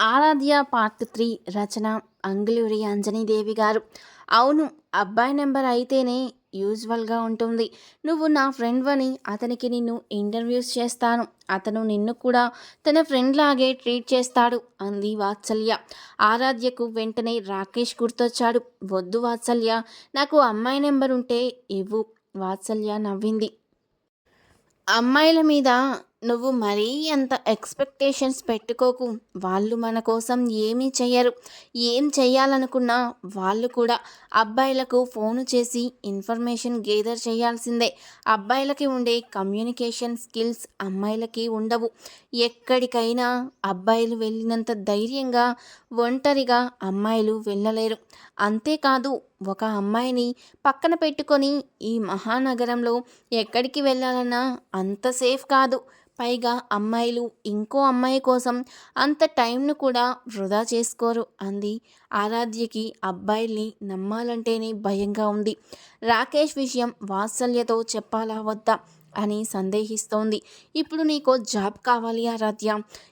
ఆరాధ్య part three రచన అంగులూరి అంజనీదేవి గారు. అవును అబ్బాయి నెంబర్ అయితేనే యూజువల్గా ఉంటుంది. నువ్వు నా ఫ్రెండ్ అని అతనికి నిన్ను ఇంటర్వ్యూస్ చేస్తాను. అతను నిన్ను కూడా తన ఫ్రెండ్ లాగే ట్రీట్ చేస్తాడు అంది వాత్సల్య. ఆరాధ్యకు వెంటనే రాకేష్ గుర్తొచ్చాడు. వద్దు వాత్సల్య నాకు అమ్మాయి నెంబర్ ఉంటే ఇవ్వు వాత్సల్య నవ్వింది. అమ్మాయిల మీద నువ్వు మరీ అంత ఎక్స్పెక్టేషన్స్ పెట్టుకోకు. వాళ్ళు మన కోసం ఏమీ చెయ్యరు. ఏం చెయ్యాలనుకున్నా వాళ్ళు కూడా అబ్బాయిలకు ఫోను చేసి ఇన్ఫర్మేషన్ గేదర్ చేయాల్సిందే. అబ్బాయిలకి ఉండే కమ్యూనికేషన్ స్కిల్స్ అమ్మాయిలకి ఉండవు. ఎక్కడికైనా అబ్బాయిలు వెళ్ళినంత ధైర్యంగా ఒంటరిగా అమ్మాయిలు వెళ్ళలేరు. అంతేకాదు ఒక అమ్మాయిని పక్కన పెట్టుకొని ఈ మహానగరంలో ఎక్కడికి వెళ్ళాలన్నా అంత సేఫ్ కాదు. పైగా అమ్మాయిలు ఇంకో అమ్మాయి కోసం అంత టైంను కూడా వృధా చేసుకోరు అంది. ఆరాధ్యకి అబ్బాయిల్ని నమ్మాలంటేనే భయంగా ఉంది. రాకేష్ విషయం వాత్సల్యతో చెప్పాలా వద్దా అని సందేహిస్తోంది. ఇప్పుడు నీకు జాబ్ కావాలి ఆరాధ్య.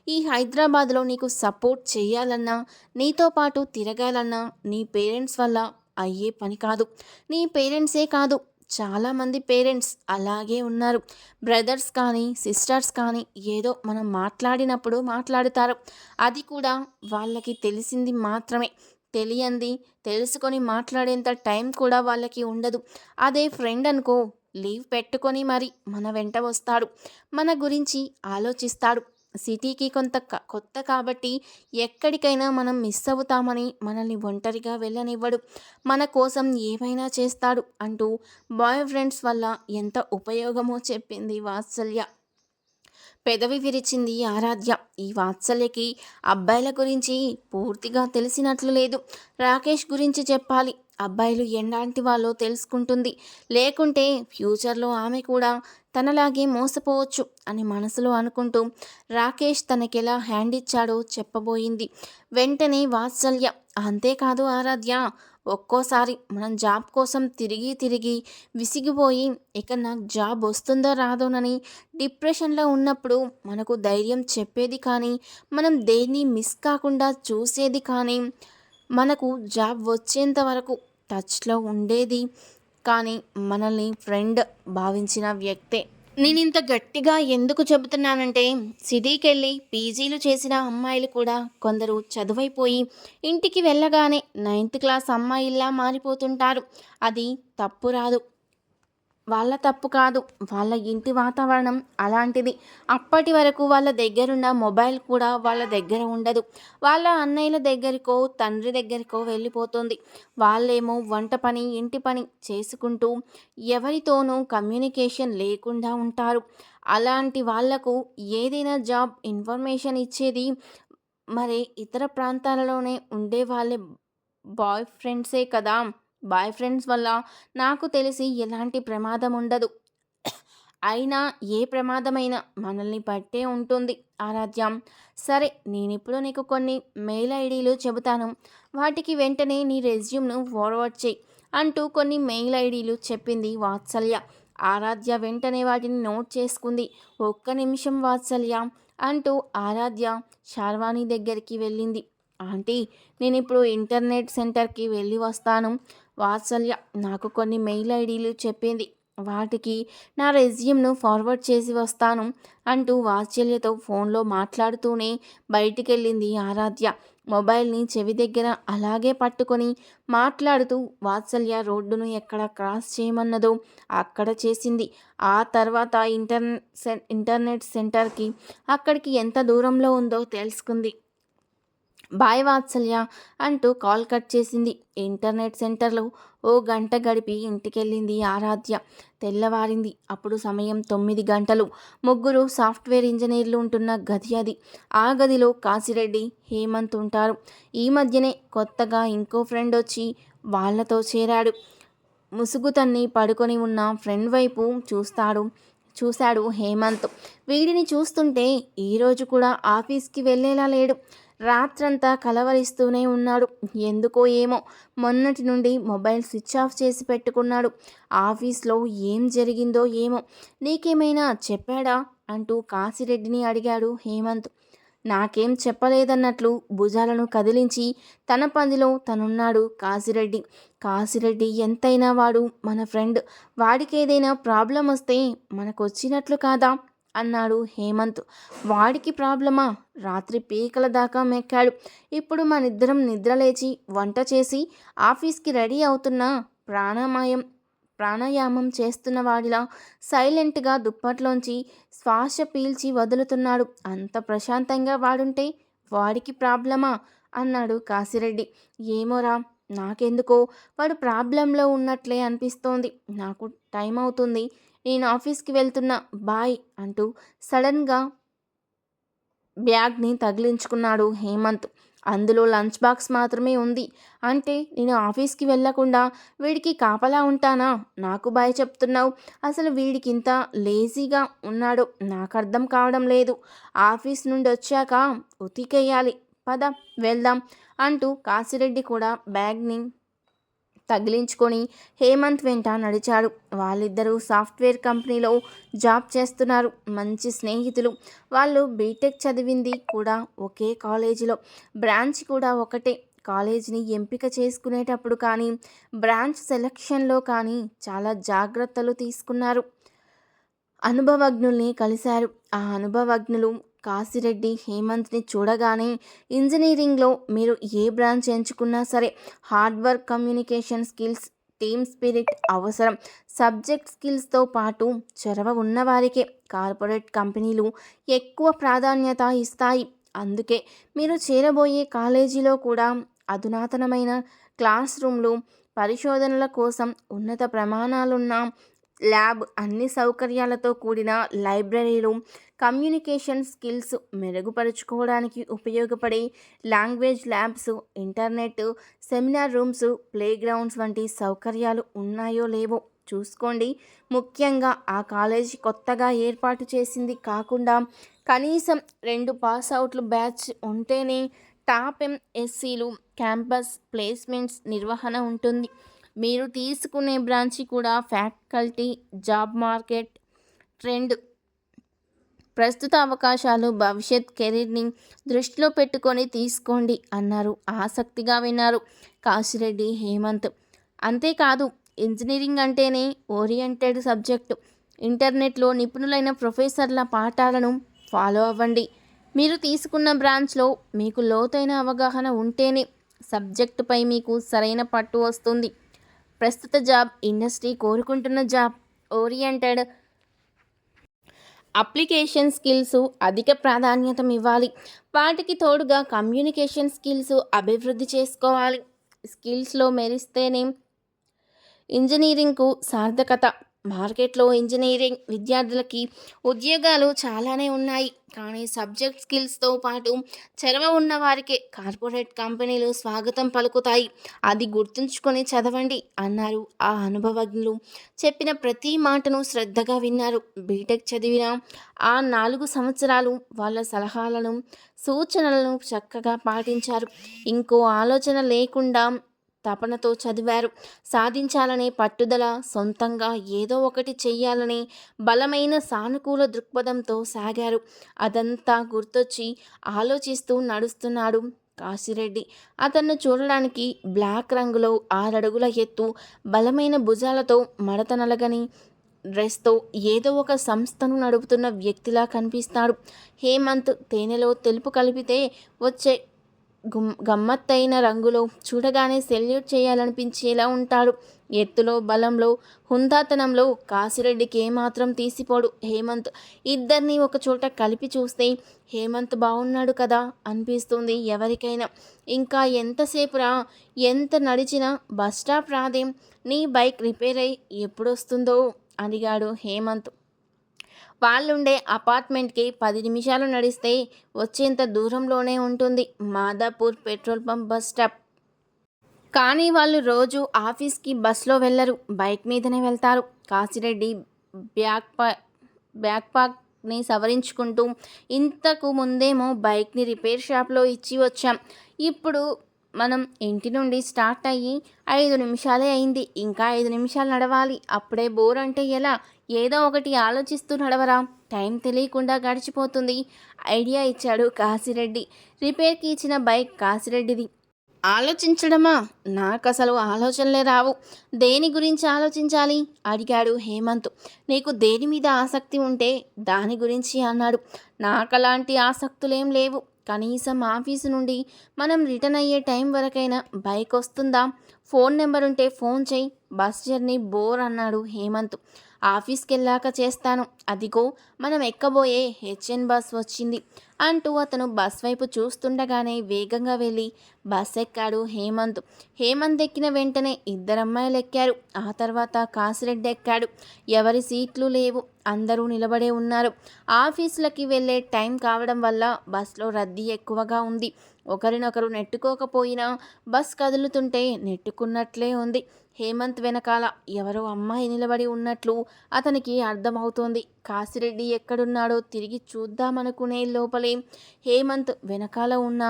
ఈ హైదరాబాద్లో నీకు సపోర్ట్ చేయాలన్నా నీతో పాటు తిరగాలన్నా నీ పేరెంట్స్ వల్ల అయ్యే పని కాదు. నీ పేరెంట్సే కాదు చాలామంది పేరెంట్స్ అలాగే ఉన్నారు. బ్రదర్స్ కానీ సిస్టర్స్ కానీ ఏదో మనం మాట్లాడినప్పుడు మాట్లాడతారు. అది కూడా వాళ్ళకి తెలిసింది మాత్రమే. తెలియంది తెలుసుకొని మాట్లాడేంత టైం కూడా వాళ్ళకి ఉండదు. అదే ఫ్రెండ్ అనుకో లీవ్ పెట్టుకొని మరి మన వెంట వస్తాడు. మన గురించి ఆలోచిస్తాడు. సిటీకి కొంత కొత్త కాబట్టి ఎక్కడికైనా మనం మిస్ అవుతామని మనల్ని ఒంటరిగా వెళ్ళనివ్వడు. మన కోసం ఏమైనా చేస్తాడు అంటూ బాయ్ ఫ్రెండ్స్ వల్ల ఎంత ఉపయోగమో చెప్పింది వాత్సల్య. పెదవి విరిచింది ఆరాధ్య. ఈ వాత్సల్యకి అబ్బాయిల గురించి పూర్తిగా తెలిసినట్లు లేదు. రాకేష్ గురించి చెప్పాలి. అబ్బాయిలు ఎలాంటి వాళ్ళో తెలుసుకుంటుంది. లేకుంటే ఫ్యూచర్లో ఆమె కూడా తనలాగే మోసపోవచ్చు అని మనసులో అనుకుంటూ రాకేష్ తనకెలా హ్యాండ్ ఇచ్చాడో చెప్పబోయింది. వెంటనే వాత్సల్య అంతేకాదు ఆరాధ్య ఒక్కోసారి మనం జాబ్ కోసం తిరిగి తిరిగి విసిగిపోయి ఇక నాకు జాబ్ వస్తుందో రాదోనని డిప్రెషన్లో ఉన్నప్పుడు మనకు ధైర్యం చెప్పేది కానీ మనం దేన్ని మిస్ కాకుండా చూసేది కానీ మనకు జాబ్ వచ్చేంత వరకు టచ్లో ఉండేది కానీ మనల్ని ఫ్రెండ్ భావించిన వ్యక్తే. నేను ఇంత గట్టిగా ఎందుకు చెబుతున్నానంటే సిటీకి వెళ్ళి పీజీలు చేసిన అమ్మాయిలు కూడా కొందరు చదువైపోయి ఇంటికి వెళ్ళగానే నైన్త్ క్లాస్ అమ్మాయిల్లా మారిపోతుంటారు. అది తప్పు రాదు. వాళ్ళ తప్పు కాదు. వాళ్ళ ఇంటి వాతావరణం అలాంటిది. అప్పటి వరకు వాళ్ళ దగ్గరున్న మొబైల్ కూడా వాళ్ళ దగ్గర ఉండదు. వాళ్ళ అన్నయ్యల దగ్గరికో తండ్రి దగ్గరికో వెళ్ళిపోతుంది. వాళ్ళేమో వంట పని ఇంటి పని చేసుకుంటూ ఎవరితోనూ కమ్యూనికేషన్ లేకుండా ఉంటారు. అలాంటి వాళ్ళకు ఏదైనా జాబ్ ఇన్ఫర్మేషన్ ఇచ్చేది మరి ఇతర ప్రాంతాలలోనే ఉండే వాళ్ళే బాయ్ ఫ్రెండ్సే కదా. బాయ్ ఫ్రెండ్స్ వల్ల నాకు తెలిసి ఎలాంటి ప్రమాదం ఉండదు. అయినా ఏ ప్రమాదమైనా మనల్ని పట్టే ఉంటుంది. ఆరాధ్యం సరే నేను ఇప్పుడు నీకు కొన్ని మెయిల్ ఐడీలు చెబుతాను. వాటికి వెంటనే నీ రెజ్యూమ్ను ఫార్వర్డ్ చేయి అంటూ కొన్ని మెయిల్ ఐడీలు చెప్పింది వాత్సల్య. ఆరాధ్య వెంటనే వాటిని నోట్ చేసుకుంది. ఒక్క నిమిషం వాత్సల్య అంటూ ఆరాధ్య శార్వాణి దగ్గరికి వెళ్ళింది. ఆంటీ నేను ఇప్పుడు ఇంటర్నెట్ సెంటర్కి వెళ్ళి వస్తాను. వాత్సల్య నాకు కొన్ని మెయిల్ ఐడీలు చెప్పింది. వాటికి నా రెజ్యూమ్ను ఫార్వర్డ్ చేసి వస్తాను అంటూ వాత్సల్యతో ఫోన్లో మాట్లాడుతూనే బయటికెళ్ళింది ఆరాధ్య. మొబైల్ని చెవి దగ్గర అలాగే పట్టుకొని మాట్లాడుతూ వాత్సల్య రోడ్డును ఎక్కడ క్రాస్ చేయమన్నదో అక్కడ చేసింది. ఆ తర్వాత ఇంటర్ ఇంటర్నెట్ సెంటర్కి అక్కడికి ఎంత దూరంలో ఉందో తెలుసుకుంది. బాయ్ వాత్సల్య అంటూ కాల్ కట్ చేసింది. ఇంటర్నెట్ సెంటర్లో ఓ గంట గడిపి ఇంటికెళ్ళింది ఆరాధ్య. తెల్లవారింది. అప్పుడు సమయం తొమ్మిది గంటలు. ముగ్గురు సాఫ్ట్వేర్ ఇంజనీర్లు ఉంటున్న గది అది. ఆ గదిలో కాశిరెడ్డి హేమంత్ ఉంటారు. ఈ మధ్యనే కొత్తగా ఇంకో ఫ్రెండ్ వచ్చి వాళ్ళతో చేరాడు. ముసుగు తన్ని పడుకొని ఉన్న ఫ్రెండ్ వైపు చూస్తాడు చూశాడు హేమంత్. వీడిని చూస్తుంటే ఈరోజు కూడా ఆఫీస్కి వెళ్ళేలా లేడు. రాత్రంతా కలవరిస్తూనే ఉన్నాడు. ఎందుకో ఏమో మొన్నటి నుండి మొబైల్ స్విచ్ ఆఫ్ చేసి పెట్టుకున్నాడు. ఆఫీస్లో ఏం జరిగిందో ఏమో నీకేమైనా చెప్పాడా? అంటూ కాశిరెడ్డిని అడిగాడు హేమంత్. నాకేం చెప్పలేదన్నట్లు భుజాలను కదిలించి తన పనిలో తనున్నాడు కాశిరెడ్డి కాశిరెడ్డి ఎంతైనా వాడు మన ఫ్రెండ్. వాడికి ఏదైనా ప్రాబ్లం వస్తే మనకొచ్చినట్లు కాదా? అన్నాడు హేమంత్. వాడికి ప్రాబ్లమా? రాత్రి పీకల దాకా మెక్కాడు. ఇప్పుడు మనిద్దరం నిద్రలేచి వంట చేసి ఆఫీస్కి రెడీ అవుతున్న ప్రాణామాయం ప్రాణాయామం చేస్తున్న వాడిలా సైలెంట్గా దుప్పట్లోంచి శ్వాస పీల్చి వదులుతున్నాడు. అంత ప్రశాంతంగా వాడుంటే వాడికి ప్రాబ్లమా? అన్నాడు కాశిరెడ్డి ఏమోరా నాకెందుకో? వాడు ప్రాబ్లంలో ఉన్నట్లే అనిపిస్తోంది. నాకు టైం అవుతుంది నేను ఆఫీస్కి వెళ్తున్నా బాయ్ అంటూ సడన్గా బ్యాగ్ని తగిలించుకున్నాడు హేమంత్. అందులో లంచ్ బాక్స్ మాత్రమే ఉంది. అంటే నేను ఆఫీస్కి వెళ్ళకుండా వీడికి కాపలా ఉంటానా? నాకు బాయ్ చెప్తున్నావు. అసలు వీడికి ఇంత లేజీగా ఉన్నాడో నాకు అర్థం కావడం లేదు. ఆఫీస్ నుండి వచ్చాక ఉతికేయాలి. పద వెళ్దాం అంటూ కాశిరెడ్డి కూడా బ్యాగ్ని తగిలించుకొని హేమంత్ వెంట నడిచాడు. వాళ్ళిద్దరూ సాఫ్ట్వేర్ కంపెనీలో జాబ్ చేస్తున్నారు. మంచి స్నేహితులు. వాళ్ళు బీటెక్ చదివింది కూడా ఒకే కాలేజీలో. బ్రాంచ్ కూడా ఒకటే. కాలేజీని ఎంపిక చేసుకునేటప్పుడు కానీ బ్రాంచ్ సెలక్షన్లో కానీ చాలా జాగ్రత్తలు తీసుకున్నారు. అనుభవజ్ఞుల్ని కలిశారు. ఆ అనుభవజ్ఞులు కాశిరెడ్డి హేమంత్ని చూడగానే ఇంజనీరింగ్లో మీరు ఏ బ్రాంచ్ ఎంచుకున్నా సరే hard work communication skills team spirit అవసరం. సబ్జెక్ట్ స్కిల్స్తో పాటు చొరవ ఉన్నవారికే కార్పొరేట్ కంపెనీలు ఎక్కువ ప్రాధాన్యత ఇస్తాయి. అందుకే మీరు చేరబోయే కాలేజీలో కూడా అధునాతనమైన క్లాస్ రూమ్లు పరిశోధనల కోసం ఉన్నత ప్రమాణాలున్న ల్యాబ్ అన్ని సౌకర్యాలతో కూడిన లైబ్రరీలు కమ్యూనికేషన్ స్కిల్స్ మెరుగుపరుచుకోవడానికి ఉపయోగపడే language labs internet seminar rooms playgrounds వంటి సౌకర్యాలు ఉన్నాయో లేవో చూసుకోండి. ముఖ్యంగా ఆ కాలేజీ కొత్తగా ఏర్పాటు చేసింది కాకుండా కనీసం రెండు పాస్ అవుట్లు బ్యాచ్ ఉంటేనే టాప్ ఎంఎస్సీలు క్యాంపస్ ప్లేస్మెంట్స్ నిర్వహణ ఉంటుంది. మీరు తీసుకునే బ్రాంచి కూడా ఫ్యాకల్టీ జాబ్ మార్కెట్ ట్రెండ్. ప్రస్తుత అవకాశాలు భవిష్యత్ కెరీర్ని దృష్టిలో పెట్టుకొని తీసుకోండి అన్నారు. ఆసక్తిగా విన్నారు కాశిరెడ్డి హేమంత్. అంతేకాదు ఇంజనీరింగ్ అంటేనే ఓరియంటెడ్ సబ్జెక్టు. ఇంటర్నెట్లో నిపుణులైన ప్రొఫెసర్ల పాఠాలను ఫాలో అవ్వండి. మీరు తీసుకున్న బ్రాంచ్లో మీకు లోతైన అవగాహన ఉంటేనే సబ్జెక్టుపై మీకు సరైన పట్టు వస్తుంది. ప్రస్తుత జాబ్ ఇండస్ట్రీ కోరుకుంటున్న జాబ్. ఓరియంటెడ్ అప్లికేషన్ స్కిల్స్ అధిక ప్రాధాన్యత ఇవ్వాలి. వాటికి తోడుగా కమ్యూనికేషన్ స్కిల్స్ అభివృద్ధి చేసుకోవాలి. స్కిల్స్లో మెరిస్తేనే ఇంజనీరింగ్కు సార్థకత. మార్కెట్లో ఇంజనీరింగ్ విద్యార్థులకి ఉద్యోగాలు చాలానే ఉన్నాయి. కానీ సబ్జెక్ట్ స్కిల్స్తో పాటు చరవ ఉన్న వారికే కార్పొరేట్ కంపెనీలు స్వాగతం పలుకుతాయి. అది గుర్తుంచుకొని చదవండి అన్నారు ఆ అనుభవజ్ఞులు. చెప్పిన ప్రతి మాటను శ్రద్ధగా విన్నారు. బీటెక్ చదివిన ఆ నాలుగు సంవత్సరాలు వాళ్ళ సలహాలను సూచనలను చక్కగా పాటించారు. ఇంకో ఆలోచన లేకుండా తపనతో చదివారు. సాధించాలనే పట్టుదల సొంతంగా ఏదో ఒకటి చెయ్యాలనే బలమైన సానుకూల దృక్పథంతో సాగారు. అదంతా గుర్తొచ్చి ఆలోచిస్తూ నడుస్తున్నాడు కాశిరెడ్డి. అతన్ని చూడడానికి బ్లాక్ రంగులో ఆరడుగుల ఎత్తు బలమైన భుజాలతో మడత నలగని డ్రెస్తో ఏదో ఒక సంస్థను నడుపుతున్న వ్యక్తిలా కనిపిస్తాడు. హేమంత్ తేనెలో తెలుపు కలిపితే వచ్చే గుమ్ గమ్మత్తైన రంగులో చూడగానే సెల్యూట్ చేయాలనిపించేలా ఉంటాడు. ఎత్తులో బలంలో హుందాతనంలో కాశిరెడ్డికి ఏమాత్రం తీసిపోడు హేమంత్. ఇద్దరిని ఒక చోట కలిపి చూస్తే హేమంత్ బాగున్నాడు కదా అనిపిస్తుంది ఎవరికైనా. ఇంకా ఎంతసేపురా? ఎంత నడిచినా బస్ స్టాప్ రాదేం? నీ బైక్ రిపేర్ అయి ఎప్పుడొస్తుందో? అడిగాడు హేమంత్. వాళ్ళుండే అపార్ట్మెంట్కి పది నిమిషాలు నడిస్తే వచ్చేంత దూరంలోనే ఉంటుంది Madhapur petrol pump bus stop. కానీ వాళ్ళు రోజు ఆఫీస్కి బస్లో వెళ్ళరు బైక్ మీదనే వెళ్తారు. కాశిరెడ్డి బ్యాక్ పా బ్యాక్ పాక్ని సవరించుకుంటూ ఇంతకు ముందేమో బైక్ని రిపేర్ షాప్లో ఇచ్చి వచ్చాం. ఇప్పుడు మనం ఇంటి నుండి స్టార్ట్ అయ్యి ఐదు నిమిషాలే అయింది ఇంకా ఐదు నిమిషాలు నడవాలి. అప్పుడే బోర్ అంటే ఎలా? ఏదో ఒకటి ఆలోచిస్తూ నడవరా? టైం తెలియకుండా గడిచిపోతుంది. ఐడియా ఇచ్చాడు కాశీరెడ్డి రిపేర్కి ఇచ్చిన బైక్ కాశీరెడ్డిది ఆలోచించడమా? నాకు అసలు ఆలోచనలే రావు. దేని గురించి ఆలోచించాలి? అడిగాడు హేమంత్. నీకు దేని మీద ఆసక్తి ఉంటే దాని గురించి అన్నాడు. నాకు అలాంటి ఆసక్తులేం లేవు. కనీసం ఆఫీసు నుండి మనం రిటర్న్ అయ్యే టైం వరకైనా బైక్ వస్తుందా? ఫోన్ నెంబర్ ఉంటే ఫోన్ చేయి. బస్ జర్నీ బోర్ అన్నాడు హేమంత్. ఆఫీస్కి వెళ్ళాక చేస్తాను. అదిగో మనం ఎక్కబోయే హెచ్ఎన్ బస్ వచ్చింది అంటూ అతను బస్ వైపు చూస్తుండగానే వేగంగా వెళ్ళి బస్ ఎక్కాడు హేమంత్. హేమంత్ ఎక్కిన వెంటనే ఇద్దరు అమ్మాయిలు ఎక్కారు. ఆ తర్వాత కాసిరెడ్డి ఎక్కాడు. ఎవరి సీట్లు లేవు. అందరూ నిలబడే ఉన్నారు. ఆఫీసులకి వెళ్ళే టైం కావడం వల్ల బస్లో రద్దీ ఎక్కువగా ఉంది. ఒకరినొకరు నెట్టుకోకపోయినా బస్ కదులుతుంటే నెట్టుకున్నట్లే ఉంది. హేమంత్ వెనకాల ఎవరో అమ్మాయి నిలబడి ఉన్నట్లు అతనికి అర్థమవుతోంది. కాసిరెడ్డి ఎక్కడున్నాడో తిరిగి చూద్దామనుకునే లోపలే హేమంత్ వెనకాల ఉన్న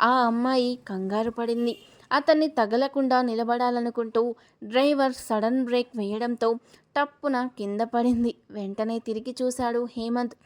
ఆ అమ్మాయి కంగారు పడింది. అతన్ని తగలకుండా నిలబడాలనుకుంటూ డ్రైవర్ సడన్ బ్రేక్ వేయడంతో టప్పున కింద పడింది. వెంటనే తిరిగి చూశాడు హేమంత్.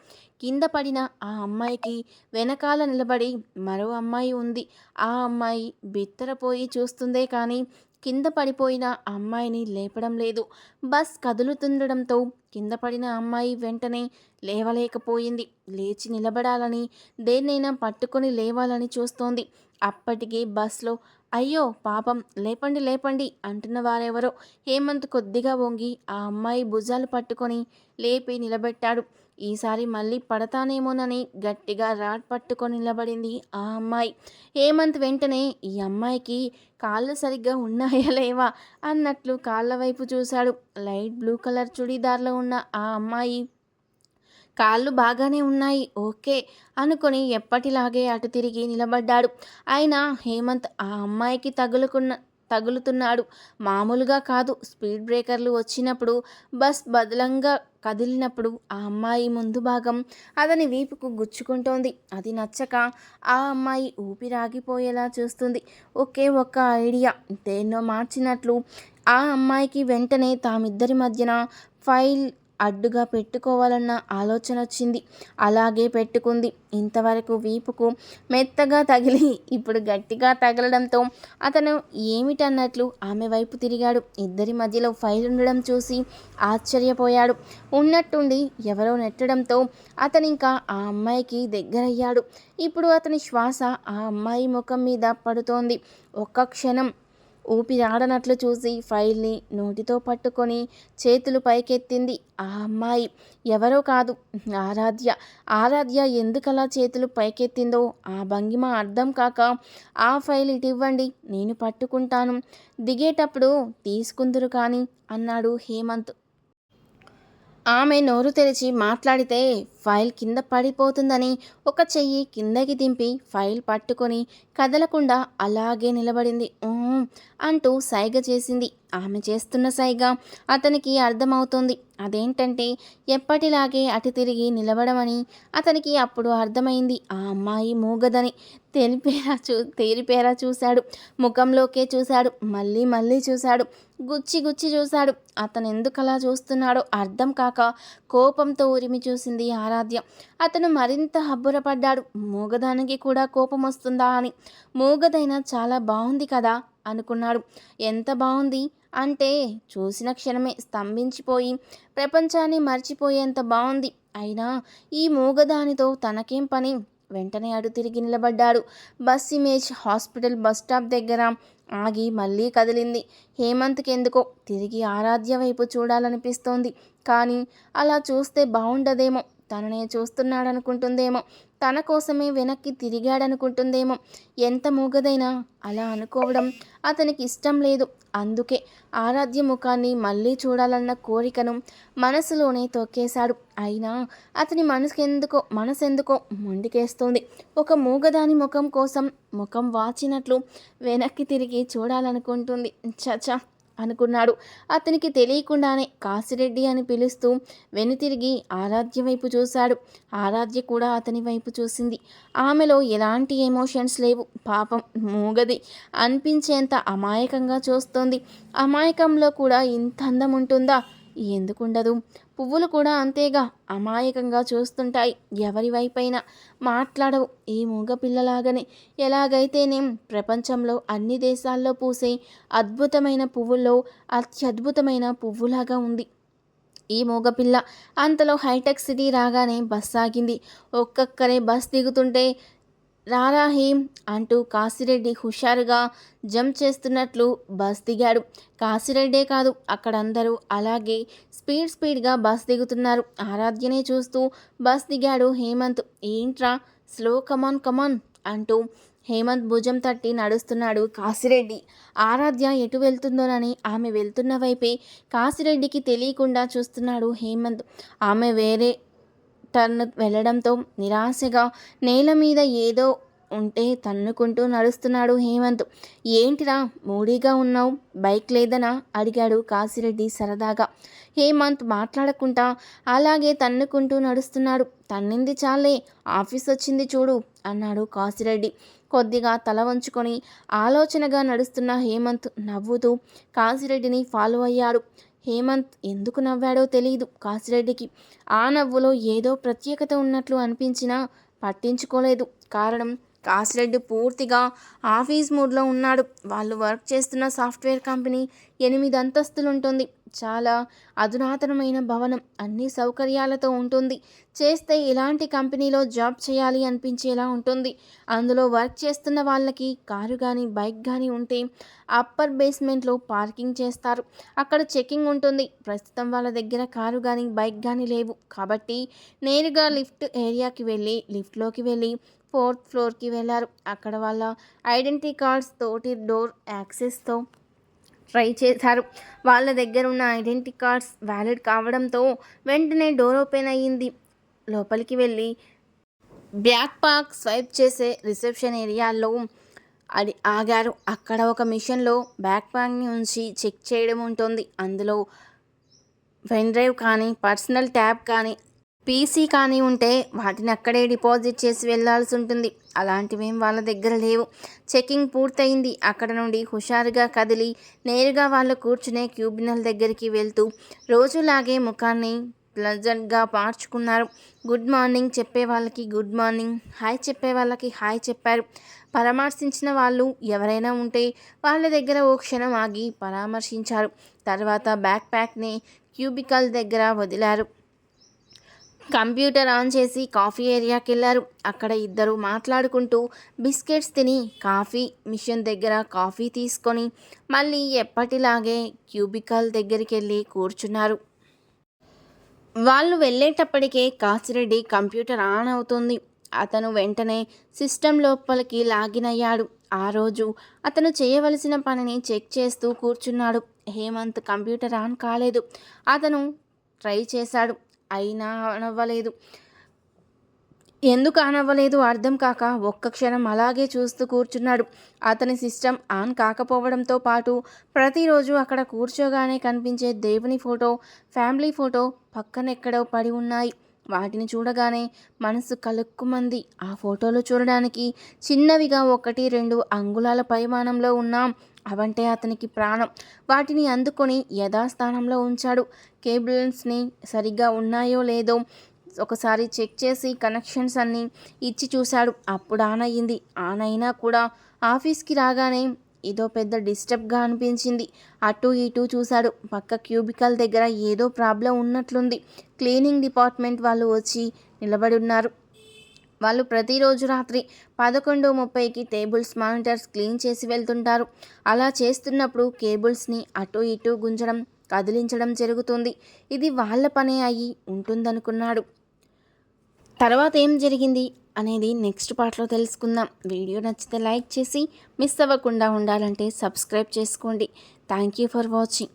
కింద పడిన ఆ అమ్మాయికి వెనకాల నిలబడి మరో అమ్మాయి ఉంది. ఆ అమ్మాయి బిత్తరపోయి చూస్తుందే కానీ కింద పడిపోయిన అమ్మాయిని లేపడం లేదు. బస్ కదులుతుండడంతో కింద పడిన అమ్మాయి వెంటనే లేవలేకపోయింది. లేచి నిలబడాలని దేన్నైనా పట్టుకొని లేవాలని చూస్తోంది. అప్పటికే బస్లో అయ్యో పాపం లేపండి లేపండి అంటున్న వారెవరో. హేమంత్ కొద్దిగా వంగి ఆ అమ్మాయి భుజాలు పట్టుకొని లేపి నిలబెట్టాడు. ఈసారి మళ్ళీ పడతానేమోనని గట్టిగా రాడ్ పట్టుకొని నిలబడింది ఆ అమ్మాయి. హేమంత్ వెంటనే ఈ అమ్మాయికి కాళ్ళు సరిగ్గా ఉన్నాయా లేవా అన్నట్లు కాళ్ళ వైపు చూశాడు. లైట్ బ్లూ కలర్ చుడీదార్లో ఉన్న ఆ అమ్మాయి. కాళ్ళు బాగానే ఉన్నాయి ఓకే అనుకొని ఎప్పటిలాగే అటు తిరిగి నిలబడ్డాడు. అయినా హేమంత్ ఆ అమ్మాయికి తగులుకున్న తగులుతున్నాడు. మామూలుగా కాదు. స్పీడ్ బ్రేకర్లు వచ్చినప్పుడు బస్ బదలంగా కదిలినప్పుడు ఆ అమ్మాయి ముందు భాగం అతని వీపుకు గుచ్చుకుంటోంది. అది నచ్చక ఆ అమ్మాయి ఊపిరాగిపోయేలా చూస్తుంది. ఒకే ఒక్క ఐడియా. దేన్నో మార్చినట్లు ఆ అమ్మాయికి వెంటనే తామిద్దరి మధ్యన ఫైల్ అడ్డుగా పెట్టుకోవాలన్న ఆలోచన వచ్చింది. అలాగే పెట్టుకుంది. ఇంతవరకు వీపుకు మెత్తగా తగిలి ఇప్పుడు గట్టిగా తగలడంతో అతను ఏమిటన్నట్లు ఆమె వైపు తిరిగాడు. ఇద్దరి మధ్యలో ఫైల్ ఉండడం చూసి ఆశ్చర్యపోయాడు. ఉన్నట్టుండి ఎవరో నెట్టడంతో అతనింకా ఇంకా ఆ అమ్మాయికి దగ్గరయ్యాడు. ఇప్పుడు అతని శ్వాస ఆ అమ్మాయి ముఖం మీద పడుతోంది. ఒక్క క్షణం ఊపిరాడనట్లు చూసి ఫైల్ని నోటితో పట్టుకొని చేతులు పైకెత్తింది ఆ అమ్మాయి. ఎవరో కాదు ఆరాధ్య. ఆరాధ్య ఎందుకలా చేతులు పైకెత్తిందో ఆ భంగిమ అర్థం కాక ఆ ఫైల్ ఇటివ్వండి నేను పట్టుకుంటాను. దిగేటప్పుడు తీసుకుందురు కానీ అన్నాడు హేమంత్. ఆమె నోరు తెరిచి మాట్లాడితే ఫైల్ కింద పడిపోతుందని ఒక చెయ్యి కిందకి దింపి ఫైల్ పట్టుకొని కదలకుండా అలాగే నిలబడింది. అంటూ సైగ చేసింది. ఆమె చేస్తున్న సైగా అతనికి అర్థమవుతుంది. అదేంటంటే ఎప్పటిలాగే అటు తిరిగి నిలబడమని అతనికి అప్పుడు అర్థమైంది. ఆ అమ్మాయి మూగదని తెలిపేరా చూ తేలిపేరా చూశాడు. ముఖంలోకే చూశాడు. మళ్ళీ మళ్ళీ చూశాడు. గుచ్చి గుచ్చి చూశాడు. అతను ఎందుకలా చూస్తున్నాడో అర్థం కాక కోపంతో ఉరిమి చూసింది ఆరాధ్య. అతను మరింత హబ్బురపడ్డాడు మూగదానికి కూడా కోపం వస్తుందా అని. మూగదైనా చాలా బాగుంది కదా అనుకున్నాడు. ఎంత బాగుంది అంటే చూసిన క్షణమే స్తంభించిపోయి ప్రపంచాన్ని మర్చిపోయేంత బాగుంది అయినా ఈ మూగదానితో తనకేం పని? వెంటనే అడు తిరిగి నిలబడ్డాడు. Bus image hospital bus stop దగ్గర ఆగి మళ్ళీ కదిలింది. హేమంత్కి ఎందుకో తిరిగి ఆరాధ్య వైపు చూడాలనిపిస్తోంది. కానీ అలా చూస్తే బాగుండదేమో తననే చూస్తున్నాడనుకుంటుందేమో. తన కోసమే వెనక్కి తిరిగాడనుకుంటుందేమో. ఎంత మూగదైనా అలా అనుకోవడం అతనికి ఇష్టం లేదు. అందుకే ఆరాధ్య ముఖాన్ని మళ్ళీ చూడాలన్న కోరికను మనసులోనే తొక్కేశాడు. అయినా అతని మనసుకెందుకో మనసెందుకో మొండికేస్తోంది. ఒక మూగదాని ముఖం కోసం ముఖం వాచినట్లు వెనక్కి తిరిగి చూడాలనుకుంటుంది. చచా! అనుకున్నాడు. అతనికి తెలియకుండానే కాసిరెడ్డి అని పిలుస్తూ వెనుతిరిగి ఆరాధ్య వైపు చూశాడు. ఆరాధ్య కూడా అతని వైపు చూసింది. ఆమెలో ఎలాంటి ఎమోషన్స్ లేవు. పాపం మూగది అనిపించేంత అమాయకంగా చూస్తోంది. అమాయకంలో కూడా ఇంత అందం ఉంటుందా? ఎందుకుండదు. పువ్వులు కూడా అంతేగా అమాయకంగా చూస్తుంటాయి. ఎవరి వైపైనా మాట్లాడవు. ఈ మూగపిల్లలాగనే ఎలాగైతేనేం ప్రపంచంలో అన్ని దేశాల్లో పూసే అద్భుతమైన పువ్వుల్లో అత్యద్భుతమైన పువ్వులాగా ఉంది. ఈ మూగపిల్ల అంతలో హైటెక్ సిటీ రాగానే బస్ ఆగింది. ఒక్కొక్కరే బస్ దిగుతుంటే రారాహీం అంటూ కాశిరెడ్డి హుషారుగా జంప్ చేస్తున్నట్లు బస్ దిగాడు. కాశిరెడ్డే కాదు అక్కడందరూ అలాగే స్పీడ్ స్పీడ్గా బస్ దిగుతున్నారు. ఆరాధ్యనే చూస్తూ బస్ దిగాడు హేమంత్. ఏంట్రా? స్లో కమాన్ కమాన్ అంటూ హేమంత్ భుజం తట్టి నడుస్తున్నాడు కాశిరెడ్డి ఆరాధ్య ఎటు వెళ్తుందోనని ఆమె వెళ్తున్న వైపే కాశిరెడ్డికి తెలియకుండా చూస్తున్నాడు హేమంత్. ఆమె వేరే టర్న్ వెళ్ళడంతో నిరాశగా నేల మీద ఏదో ఉంటే తన్నుకుంటూ నడుస్తున్నాడు హేమంత్. ఏంటిరా మూడీగా ఉన్నావు? బైక్ లేదనా? అడిగాడు కాశిరెడ్డి సరదాగా. హేమంత్ మాట్లాడకుండా అలాగే తన్నుకుంటూ నడుస్తున్నాడు. తన్నింది చాలే ఆఫీస్ వచ్చింది చూడు అన్నాడు కాశిరెడ్డి. కొద్దిగా తల వంచుకొని ఆలోచనగా నడుస్తున్న హేమంత్ నవ్వుతూ కాశిరెడ్డిని ఫాలో అయ్యాడు. హేమంత్ ఎందుకు నవ్వాడో తెలియదు కాశిరెడ్డికి ఆ నవ్వులో ఏదో ప్రత్యేకత ఉన్నట్లు అనిపించినా పట్టించుకోలేదు. కారణం కాసిరెడ్డి పూర్తిగా ఆఫీస్ మూడ్లో ఉన్నాడు. వాళ్ళు వర్క్ చేస్తున్న సాఫ్ట్వేర్ కంపెనీ ఎనిమిది అంతస్తులు ఉంటుంది చాలా అధునాతనమైన భవనం అన్ని సౌకర్యాలతో ఉంటుంది. చేస్తే ఇలాంటి కంపెనీలో జాబ్ చేయాలి అనిపించేలా ఉంటుంది. అందులో వర్క్ చేస్తున్న వాళ్ళకి కారు కానీ బైక్ కానీ ఉంటే అప్పర్ బేస్మెంట్లో పార్కింగ్ చేస్తారు. అక్కడ చెకింగ్ ఉంటుంది. ప్రస్తుతం వాళ్ళ దగ్గర కారు కానీ బైక్ కానీ లేవు. కాబట్టి నేరుగా లిఫ్ట్ ఏరియాకి వెళ్ళి లిఫ్ట్లోకి వెళ్ళి ఫోర్త్ ఫ్లోర్కి వెళ్ళారు అక్కడ వాళ్ళ ఐడెంటిటీ కార్డ్స్ తోటి డోర్ యాక్సెస్తో ట్రై చేశారు. వాళ్ళ దగ్గర ఉన్న ఐడెంటిటీ కార్డ్స్ వ్యాలిడ్ కావడంతో వెంటనే డోర్ ఓపెన్ అయ్యింది. లోపలికి వెళ్ళి బ్యాక్ పాక్ స్వైప్ చేసే రిసెప్షన్ ఏరియాలో అది ఆగారు. అక్కడ ఒక మిషన్లో బ్యాక్ ప్యాక్ని ఉంచి చెక్ చేయడం ఉంటుంది. అందులో పెన్ డ్రైవ్ కానీ పర్సనల్ ట్యాబ్ కానీ పీసీ కానీ ఉంటే వాటిని అక్కడే డిపాజిట్ చేసి వెళ్ళాల్సి ఉంటుంది. అలాంటివేం వాళ్ళ దగ్గర లేవు. చెకింగ్ పూర్తయింది. అక్కడ నుండి హుషారుగా కదిలి నేరుగా వాళ్ళు కూర్చునే క్యూబినల్ దగ్గరికి వెళ్తూ రోజులాగే ముఖాన్ని ప్లజెంట్గా మార్చుకున్నారు. గుడ్ మార్నింగ్ చెప్పే వాళ్ళకి గుడ్ మార్నింగ్ హాయ్ చెప్పే వాళ్ళకి హాయ్ చెప్పారు. పరామర్శించిన వాళ్ళు ఎవరైనా ఉంటే వాళ్ళ దగ్గర ఓ క్షణం ఆగి పరామర్శించారు. తర్వాత బ్యాక్ ప్యాక్ని క్యూబికల్ దగ్గర వదిలారు. కంప్యూటర్ ఆన్ చేసి కాఫీ ఏరియాకి వెళ్ళారు అక్కడ ఇద్దరు మాట్లాడుకుంటూ బిస్కెట్స్ తిని కాఫీ మిషన్ దగ్గర కాఫీ తీసుకొని మళ్ళీ ఎప్పటిలాగే క్యూబికల్ దగ్గరికి వెళ్ళి కూర్చున్నారు. వాళ్ళు వెళ్ళేటప్పటికే కాసిరెడ్డి కంప్యూటర్ ఆన్ అవుతుంది. అతను వెంటనే సిస్టమ్ లోపలికి లాగిన్ అయ్యాడు. ఆ రోజు అతను చేయవలసిన పనిని చెక్ చేస్తూ కూర్చున్నాడు. హేమంత్ కంప్యూటర్ ఆన్ కాలేదు. అతను ట్రై చేశాడు. అయినా అనవ్వలేదు. ఎందుకు అనవ్వలేదు? అర్థం కాక ఒక్క క్షణం అలాగే చూస్తూ కూర్చున్నాడు. అతని సిస్టమ్ ఆన్ కాకపోవడంతో పాటు ప్రతిరోజు అక్కడ కూర్చోగానే కనిపించే దేవుని ఫోటో ఫ్యామిలీ ఫోటో పక్కనెక్కడో పడి ఉన్నాయి. వాటిని చూడగానే మనసు కలుక్కుమంది. ఆ ఫోటోలు చూడడానికి చిన్నవిగా ఒకటి రెండు అంగుళాల పరిమాణంలో ఉన్నాం. అవంటే అతనికి ప్రాణం. వాటిని అందుకొని యథాస్థానంలో ఉంచాడు. కేబుల్స్ని సరిగ్గా ఉన్నాయో లేదో ఒకసారి చెక్ చేసి కనెక్షన్స్ అన్నీ ఇచ్చి చూశాడు. అప్పుడు ఆన్ అయ్యింది ఆన్ అయినా కూడా ఆఫీస్కి రాగానే ఏదో పెద్ద డిస్టర్బ్గా అనిపించింది. అటు ఇటు చూశాడు. పక్క క్యూబికల్ దగ్గర ఏదో ప్రాబ్లం ఉన్నట్లుంది. క్లీనింగ్ డిపార్ట్మెంట్ వాళ్ళు వచ్చి నిలబడి ఉన్నారు. వాళ్ళు ప్రతిరోజు రాత్రి పదకొండు ముప్పైకి టేబుల్స్ మానిటర్స్ క్లీన్ చేసి వెళ్తుంటారు. అలా చేస్తున్నప్పుడు కేబుల్స్ని అటు ఇటు గుంజడం కదిలించడం జరుగుతుంది. ఇది వాళ్ళ పనే అయి ఉంటుందనుకున్నాడు. తర్వాత ఏం జరిగింది అనేది నెక్స్ట్ పార్ట్లో తెలుసుకుందాం. వీడియో నచ్చితే లైక్ చేసి మిస్ అవ్వకుండా ఉండాలంటే సబ్స్క్రైబ్ చేసుకోండి. Thank you for watching.